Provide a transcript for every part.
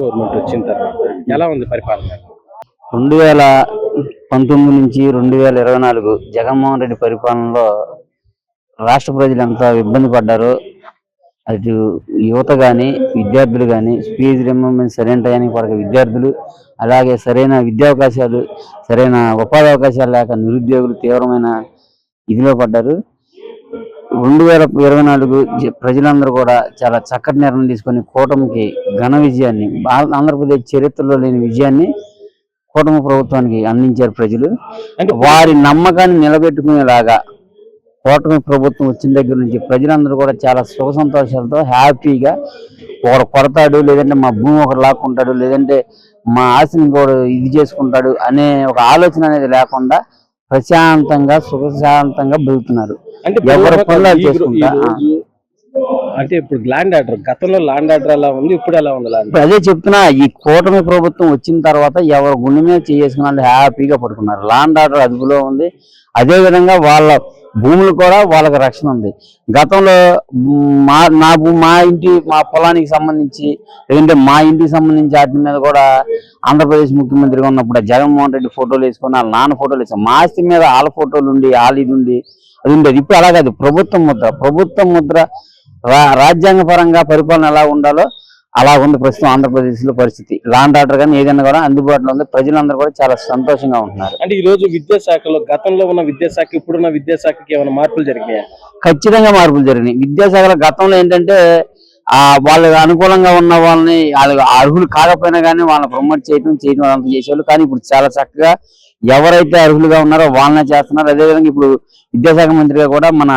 Government వచ్చిన తర్వాత ఎలా ఉంది పరిపాలన? రెండు వేల పంతొమ్మిది నుంచి రెండు వేల ఇరవై నాలుగు జగన్మోహన్ రెడ్డి పరిపాలనలో రాష్ట్ర ప్రజలు ఎంత ఇబ్బంది పడ్డారో అటు యువత కానీ విద్యార్థులు కానీ స్పీజ్ రిమెంబర్మెంట్ సరైన టయానికి పడక విద్యార్థులు అలాగే సరైన విద్యా అవకాశాలు సరైన ఉపాధి అవకాశాలు లేక నిరుద్యోగులు తీవ్రమైన ఇదిలో పడ్డారు. రెండు వేల ఇరవై నాలుగు ప్రజలందరూ కూడా చాలా చక్కటి నిర్ణయం తీసుకొని కూటమికి ఘన విజయాన్ని భారత ఆంధ్రప్రదేశ్ చరిత్రలో లేని విజయాన్ని కూటమి ప్రభుత్వానికి అందించారు ప్రజలు. వారి నమ్మకాన్ని నిలబెట్టుకునేలాగా కూటమి ప్రభుత్వం వచ్చిన దగ్గర నుంచి ప్రజలందరూ కూడా చాలా సుఖ సంతోషాలతో హ్యాపీగా ఒకడు కొడతాడు లేదంటే మా భూమి ఒకరు లాక్కుంటాడు లేదంటే మా ఆస్తిని ఇంకోడు ఇది చేసుకుంటాడు అనే ఒక ఆలోచన అనేది లేకుండా ప్రశాంతంగా సుఖశాంతంగా బతుకుతున్నారు. అంటే ఇప్పుడు ల్యాండ్ ఆర్డర్ గతంలో ల్యాండ్ ఆర్డర్ ఎలా ఉంది ఇప్పుడు ఎలా ఉంది ల్యాండ్? ఇప్పుడు అదే చెప్తున్నా ఈ కూటమి ప్రభుత్వం వచ్చిన తర్వాత ఎవరు గుండె మీద చేసుకున్న వాళ్ళు హ్యాపీగా పడుకున్నారు. లాండ్ ఆర్డర్ అదుపులో ఉంది. అదే విధంగా వాళ్ళ భూములు కూడా వాళ్ళకి రక్షణ ఉంది. గతంలో మ్, నా భూ- మా ఇంటి మా పొలానికి సంబంధించి లేదంటే మా ఇంటికి సంబంధించి వాటి మీద కూడా ఆంధ్రప్రదేశ్ ముఖ్యమంత్రిగా ఉన్నప్పుడు జగన్మోహన్ రెడ్డి ఫోటోలు వేసుకొని వాళ్ళ నాన్న ఫోటోలు వేసుకొని మా ఆస్తి మీద వాళ్ళ ఫోటోలు ఉండి వాళ్ళ ఇది ఉండి అది ఉండేది. ఇప్పుడు అలా కాదు. ప్రభుత్వం ముద్ర. ప్రభుత్వం ముద్ర రా రాజ్యాంగ పరంగా పరిపాలన ఎలా ఉండాలో అలా ఉంది ప్రస్తుతం ఆంధ్రప్రదేశ్లో పరిస్థితి. లాండ్ ఆర్డర్ కానీ ఏదైనా కూడా అందుబాటులో ఉంది. ప్రజలందరూ కూడా చాలా సంతోషంగా ఉంటున్నారు. అంటే ఈ రోజు విద్యాశాఖలో గతంలో ఉన్న విద్యాశాఖ ఇప్పుడున్న విద్యాశాఖకి ఏమైనా మార్పులు జరిగినాయా? ఖచ్చితంగా మార్పులు జరిగినాయి. విద్యాశాఖలో గతంలో ఏంటంటే ఆ వాళ్ళకి అనుకూలంగా ఉన్న వాళ్ళని వాళ్ళకి అర్హులు కాకపోయినా కానీ వాళ్ళని ప్రమోట్ చేయడం చేయడం అదంతా చేసేవాళ్ళు. కానీ ఇప్పుడు చాలా చక్కగా ఎవరైతే అర్హులుగా ఉన్నారో వాళ్ళనే చేస్తున్నారు. అదేవిధంగా ఇప్పుడు విద్యాశాఖ మంత్రిగా కూడా మన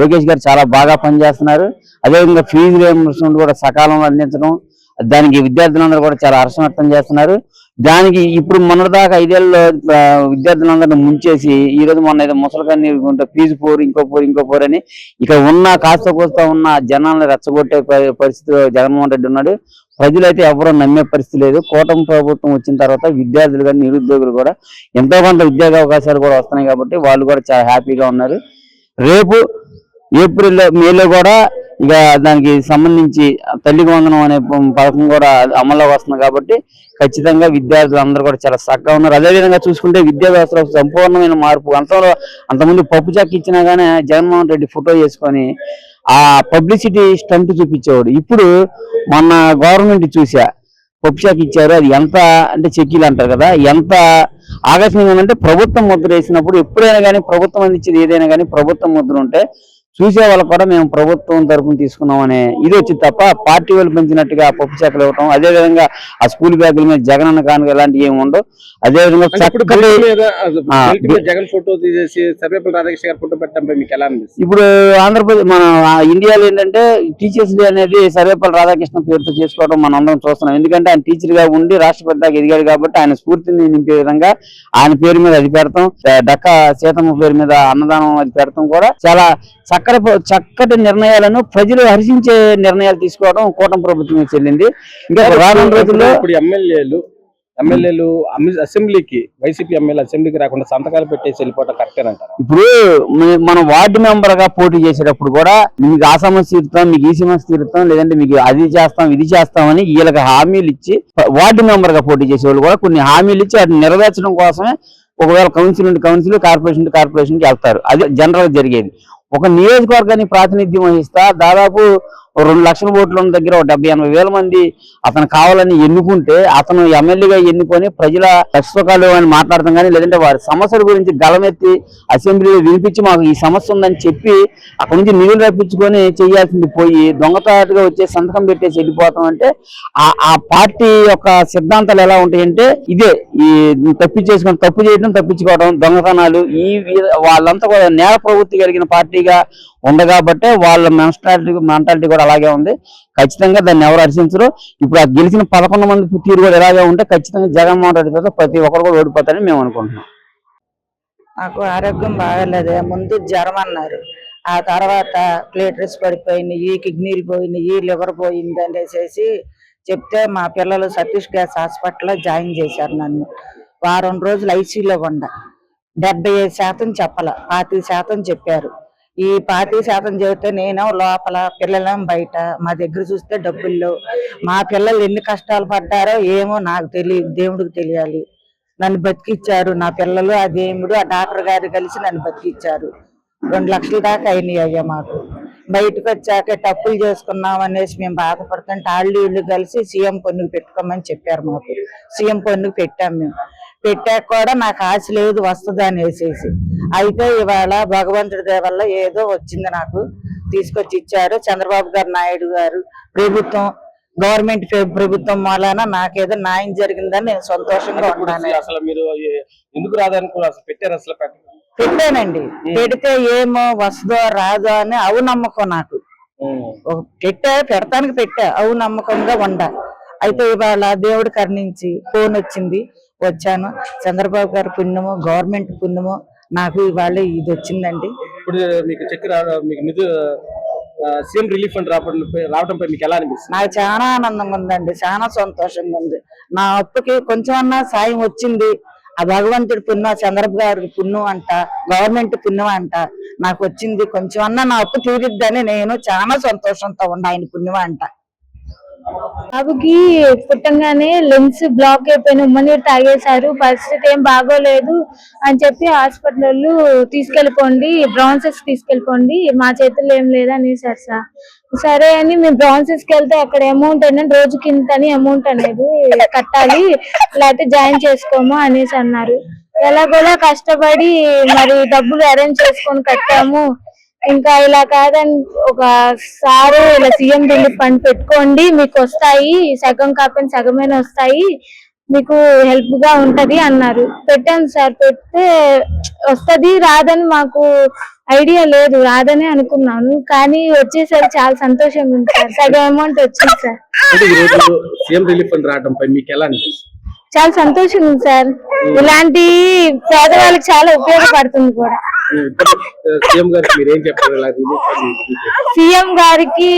లోకేష్ గారు చాలా బాగా పనిచేస్తున్నారు. అదేవిధంగా ఫీజు రియంబర్స్మెంట్ కూడా సకాలంలో అందించడం దానికి విద్యార్థులందరూ కూడా చాలా హర్షం వ్యక్తం చేస్తున్నారు. దానికి ఇప్పుడు మొన్నటిదాకా ఐదేళ్ళలో విద్యార్థులందరినీ ముంచేసి ఈ రోజు మొన్న ఏదో ముసలికాన్ని ఉంటే ఫీజు పోరు ఇంకో పోరు ఇంకో పోరు అని ఇక్కడ ఉన్న కాస్త కోస్తా ఉన్న జనాలను రెచ్చగొట్టే పరిస్థితిలో జగన్మోహన్ రెడ్డి ఉన్నాడు. ప్రజలైతే ఎవరూ నమ్మే పరిస్థితి లేదు. కూటమి ప్రభుత్వం వచ్చిన తర్వాత విద్యార్థులు కానీ నిరుద్యోగులు కూడా ఎంతో కొంత ఉద్యోగ అవకాశాలు కూడా వస్తున్నాయి కాబట్టి వాళ్ళు కూడా చాలా హ్యాపీగా ఉన్నారు. రేపు ఏప్రిల్ మేలో కూడా ఇక దానికి సంబంధించి తల్లి వందనం అనే పథకం కూడా అమల్లోకి వస్తుంది కాబట్టి ఖచ్చితంగా విద్యార్థులు అందరూ కూడా చాలా చక్కగా ఉన్నారు. అదేవిధంగా చూసుకుంటే విద్యా వ్యవస్థలో సంపూర్ణమైన మార్పు. అంతలో అంతకుముందు పప్పు చెక్క ఇచ్చినా కానీ జగన్మోహన్ రెడ్డి ఫోటో చేసుకొని ఆ పబ్లిసిటీ స్టంట్ చూపించేవాడు. ఇప్పుడు మొన్న గవర్నమెంట్ చూసా పప్పు చాక్ ఇచ్చారు అది ఎంత అంటే చెక్కీలు అంటారు కదా ఎంత ఆకర్షణీయంగా అంటే ప్రభుత్వం ముద్ర వేసినప్పుడు ఎప్పుడైనా కానీ ప్రభుత్వం అందించేది ఏదైనా కానీ ప్రభుత్వం ముద్ర ఉంటే చూసే వాళ్ళకు కూడా మేము ప్రభుత్వం తరపున తీసుకున్నాం అనే ఇది వచ్చి తప్ప పార్టీ వాళ్ళు పెంచినట్టుగా పప్పు చెక్కలు ఇవ్వటం అదే విధంగా ఆ స్కూల్ బ్యాగుల మీద జగనన్న కానుక ఇలాంటివి ఏమి ఉండవు. అదే విధంగా అంటే ఇప్పుడు చక్కటి బెల్ట్ మీద అది ఆ, బెల్ట్ మీద జగన్ ఫోటో తీసేసి సర్వేపల్లి రాధాకృష్ణ గారి ఫోటో పెట్టడంపై మీకు ఎలా ఇప్పుడు ఆంధ్రప్రదేశ్ మన ఇండియాలో ఏంటంటే టీచర్స్ డే అనేది సర్వేపల్లి రాధాకృష్ణ పేరుతో చేసుకోవడం మనం అందరం చూస్తున్నాం. ఎందుకంటే ఆయన టీచర్గా ఉండి రాష్ట్రపతి దాకా ఎదిగాడు కాబట్టి ఆయన స్ఫూర్తిని నింపే విధంగా ఆయన పేరు మీద అది పెడతాం. డక్క సీతమ్మ పేరు మీద అన్నదానం అది పెడతాం కూడా. చాలా చక్కటి చక్కటి నిర్ణయాలను ప్రజలు హర్షించే నిర్ణయాలు తీసుకోవడం కూటమి ప్రభుత్వం చెల్లింది. ఇంకా రానున్న రోజుల్లో ఇప్పుడు ఎమ్మెల్యేలు ఎమ్మెల్యేలు అసెంబ్లీకి వైసీపీ ఎమ్మెల్యే అసెంబ్లీకి రాకుండా సంతకాలు పెట్టేసి వెళ్ళిపోవడం కరెక్టే అంటారు? ఇప్పుడు మనం వార్డు మెంబర్గా పోటీ చేసేటప్పుడు కూడా మీకు ఆ సమస్య తీరుతాం మీకు ఈ సమస్య తీరుతాం లేదంటే మీకు అది చేస్తాం ఇది చేస్తామని వీళ్ళకి హామీలు ఇచ్చి వార్డు మెంబర్గా పోటీ చేసే వాళ్ళు కూడా కొన్ని హామీలు ఇచ్చి వాటిని నెరవేర్చడం కోసమే ఒకవేళ కౌన్సిల్ నుండి కౌన్సిల్ కార్పొరేషన్ నుండి కార్పొరేషన్కి వెళ్తారు. అది జనరల్ జరిగేది. ఒక నియోజకవర్గానికి ప్రాతినిధ్యం వహిస్తా దాదాపు రెండు లక్షల ఓట్లు ఉన్న దగ్గర ఒక డెబ్బై ఎనభై వేల మంది అతను కావాలని ఎన్నుకుంటే అతను ఎమ్మెల్యేగా ఎన్నుకొని ప్రజల కష్టసుఖాలు అని మాట్లాడతాం కానీ లేదంటే వారి సమస్యల గురించి గలమెత్తి అసెంబ్లీలో వినిపించి మాకు ఈ సమస్య ఉందని చెప్పి అక్కడి నుంచి నిధులు రప్పించుకొని చేయాల్సింది పోయి దొంగతాటుగా వచ్చే సంతకం పెట్టేసి వెళ్ళిపోతాం అంటే ఆ ఆ పార్టీ యొక్క సిద్ధాంతాలు ఎలా ఉంటాయంటే ఇదే. ఈ తప్పించేసుకొని తప్పు చేయడం తప్పించుకోవడం దొంగతనాలు ఈ వాళ్ళంతా కూడా నేర ప్రవృత్తి కలిగిన పార్టీగా ఉంది కాబట్టి వాళ్ళ మెంటాలిటీ మెంటాలిటీ కూడా అలాగే ఉంది. ఖచ్చితంగా దాన్ని ఎవరు హర్షించరు. ఇప్పుడు ఆ గెలిచిన పదకొండు మంది తీరు కూడా ఇలాగే ఉంటే ఖచ్చితంగా జగన్మోహన్ రెడ్డి తర్వాత ప్రతి ఒక్కరు కూడా ఓడిపోతారని మేము అనుకుంటున్నాం. నాకు ఆరోగ్యం బాగాలేదు. ముందు జ్వరం అన్నారు. ఆ తర్వాత ప్లేటర్స్ పడిపోయినాయి కిడ్నీలు పోయినాయి లివర్ పోయింది అనేసి చెప్తే మా పిల్లలు సతీష్ గ్యాస్ హాస్పిటల్లో జాయిన్ చేశారు నన్ను. వారం రోజులు ఐసీలో ఉండ. డెబ్బై ఐదు శాతం చెప్పాల. పాతి శాతం చెప్పారు. ఈ పాతి శాతం చెబితే నేను లోపల పిల్లలం బయట. మా దగ్గర చూస్తే డబ్బుల్లో. మా పిల్లలు ఎన్ని కష్టాలు పడ్డారో ఏమో నాకు తెలియదు దేవుడికి తెలియాలి. నన్ను బతికిచ్చారు నా పిల్లలు ఆ దేవుడు ఆ డాక్టర్ గారు కలిసి నన్ను బతికిచ్చారు. రెండు లక్షల దాకా అయినాయి అయ్యా మాకు. బయటకు వచ్చాక టప్పులు చేసుకున్నాం అనేసి మేము బాధపడుతుంటే వాళ్ళు వీళ్ళు కలిసి సీఎం పన్నుకు పెట్టుకోమని చెప్పారు మాకు. సీఎం పన్నుకు పెట్టాం మేము. పెట్టాక కూడా నాకు ఆశ లేదు వస్తుంది అనేసేసి. అయితే ఇవాళ భగవంతుడి దయ వల్ల ఏదో వచ్చింది నాకు తీసుకొచ్చి ఇచ్చారు. చంద్రబాబు గారు నాయుడు గారు ప్రభుత్వం గవర్నమెంట్ ప్రభుత్వం మూలాన నాకేదో న్యాయం జరిగిందని నేను సంతోషంగా ఉన్నాను అసలు మీరు ఎందుకు రాదనుకో అసలు పెట్టారు అసలు పెట్ట- పెట్టానండి. పెడితే ఏమో వస్తుందో రాదో అని అవు నమ్మకం నాకు పెట్టా పెడతానికి పెట్టా అవు నమ్మకంగా ఉండ. అయితే ఇవాళ దేవుడు కరుణించి ఫోన్ వచ్చింది. వచ్చాను. చంద్రబాబు గారి పుణ్యము గవర్నమెంట్ పుణ్యము నాకు ఇవాళ ఇది వచ్చిందండి. ఇప్పుడు మీకు చెక్ రా మీకు నిధు సీఎం రిలీఫ్ ఫండ్ రావడం రావడంపై మీకు ఎలా అనిపిస్తుంది? నాకు చాలా ఆనందంగా ఉందండి చాలా సంతోషంగా ఉంది. నా అప్పుకి కొంచెం అన్నా సాయం వచ్చింది. ఆ భగవంతుడి పుణ్యం చంద్రబాబు గారి పుణ్యం అంట గవర్నమెంట్ పుణ్యం అంట నాకు వచ్చింది. కొంచెం అన్నా నా అప్పు తీరిద్దని నేను చాలా సంతోషంతో ఉన్నా ఆయన పుణ్యం అంట. బాబుకి పుట్టంగానే లెన్స్ బ్లాక్ అయిపోయిన ఉమ్మనీరు తాగేశారు. పరిస్థితి ఏం బాగోలేదు అని చెప్పి హాస్పిటల్ తీసుకెళ్ళిపోండి బ్రాన్సెస్ తీసుకెళ్ళిపోండి మా చేతుల్లో ఏం లేదు అనేసారు సార్. సరే అని మేము బ్రాన్సెస్కి వెళ్తే అక్కడ అమౌంట్ అనేది రోజుకి ఇంత అని అమౌంట్ అనేది కట్టాలి లేకపోతే జాయిన్ చేసుకోము అనేసి అన్నారు. ఎలాగోలా కష్టపడి మరి డబ్బులు అరేంజ్ చేసుకొని కట్టాము. ఇంకా ఇలా కాదని ఒక సారు ఇలా సీఎం రిలీఫ్ ఫండ్ పెట్టుకోండి మీకు వస్తాయి సగం కాకపోయినా సగమైన వస్తాయి మీకు హెల్ప్గా ఉంటది అన్నారు. పెట్టాను సార్ పెడితే వస్తుంది రాదని మాకు ఐడియా లేదు రాదని అనుకున్నాను. కానీ వచ్చేసరికి చాలా సంతోషంగా ఉంది సార్ సగం అమౌంట్ వచ్చింది సార్. సీఎం రిలీఫ్ ఫండ్ రావడంపై మీకు ఎలా అనిపిస్తుంది? చాలా సంతోషంగా ఉంది సార్. ఇలాంటి పేదవాళ్ళకి చాలా ఉపయోగపడుతుంది కూడా. సీఎం గారికి మీరు ఏం చెప్తారు ఇలా రిలీఫ్ ఫండ్ మీకు? సీఎం గారికి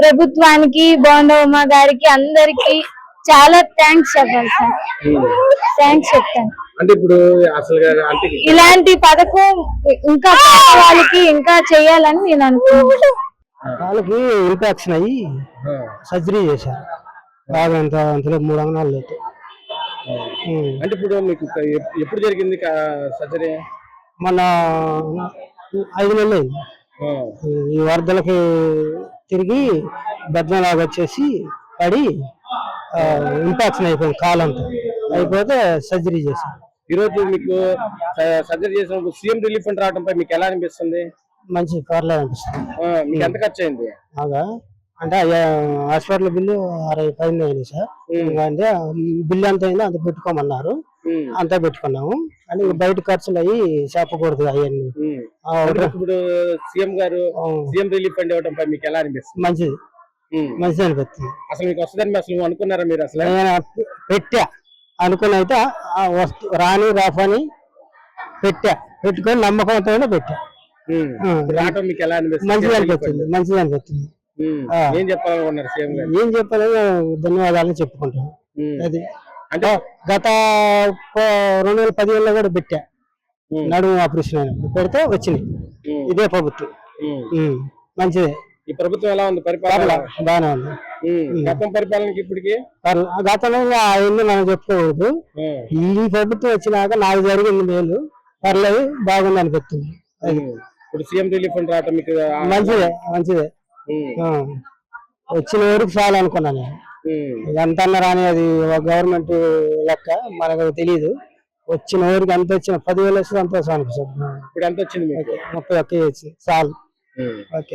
ప్రభుత్వానికి బోండవమ్మ గారికి అందరికి చాలా థ్యాంక్స్ చెప్పాలి సార్. థ్యాంక్స్ చెప్తాను. అంటే ఇప్పుడు అసలు అంటే ఇలాంటి పథకం ఇంకా వాళ్ళకి ఇంకా చేయాలని నేను అనుకుంటున్నాను. వాళ్ళకి ఇన్ఫెక్షన్ అయ్యి సర్జరీ చేశారు. బాగా అంత అంతలో మూడు అంగనాలు లేదు. అంటే ఇప్పుడు మీకు ఎప్పుడు జరిగింది సర్జరీ? మొన్న ఐదు నెలలు. ఈ వరదలకి తిరిగి బెద్దలాగా వచ్చేసి పడి ఇన్ఫెక్షన్ అయిపోయింది కాలంతా. అయిపోతే సర్జరీ చేశారు ఈ రోజు మీకు సర్జరీ చేసినప్పుడు సీఎం రిలీఫ్ ఫండ్ రావడంపై మీకు ఎలా అనిపిస్తుంది? మంచి పర్లేదు అనిపిస్తుంది. మీకు ఎంత ఖర్చు అయింది అంటే హాస్పిటల్ బిల్లు అరవై పైన అయింది సార్. అంటే బిల్లు ఎంత అయిందో అంత పెట్టుకోమన్నారు. అంతా పెట్టుకున్నాము. కానీ బయట ఖర్చులు అయ్యి చెప్పకూడదు అవన్నీ. అంటే ఇప్పుడు సీఎం గారు సీఎం రిలీఫ్ ఫండ్ ఇవ్వడంపై మీకు ఎలా అనిపిస్తుంది? మంచిది. మంచిది అనిపిస్తుంది. అసలు మీకు వస్తుందని అసలు అనుకున్నారా మీరు అసలు? పెట్టా. అనుకుని అయితే వస్తు రాని రాఫని పెట్టా. పెట్టుకొని నమ్మకంతోనే పెట్టా. రావడం మీకు ఎలా అనిపిస్తుంది? మంచిది అనిపిస్తుంది. మంచిది అనిపిస్తుంది. ఏం చెప్పాలనుకున్నారు సీఎం గారు? ఏం చెప్పాలో ధన్యవాదాలు చెప్పుకుంటాను. అది. అంటే గత రెండు వేల పదిహేనులో కూడా పెట్టా. నడుము ఆపరేషన్ పెడితే వచ్చినాయి. ఇదే ప్రభుత్వం. మంచిదే. ఈ ప్రభుత్వం ఎలా ఉంది? పరిపాలన? బాగానే ఉంది. గతం పరిపాలనకి ఇప్పటికి? గతంలో అవన్నీ మనం చెప్పుకోవద్దు. ఈ ప్రభుత్వం వచ్చినాక నాకు జరిగింది మేలు పర్లేదు బాగుంది అనిపిస్తుంది. ఇప్పుడు సీఎం రిలీఫ్ రావటం మీకు మంచిదే మంచిదే. వచ్చిన వరకు చాలు అనుకున్నాను. ఎంత అన్న రాని అది గవర్నమెంట్ లెక్క మనకు తెలియదు వచ్చిన వరకు ఎంత వచ్చిన పదివేలు వస్తే సంతోషం అనిపిస్తుంది. ఇప్పుడు ఎంత వచ్చింది ముప్పై ఒక్క చాలు. ఓకే.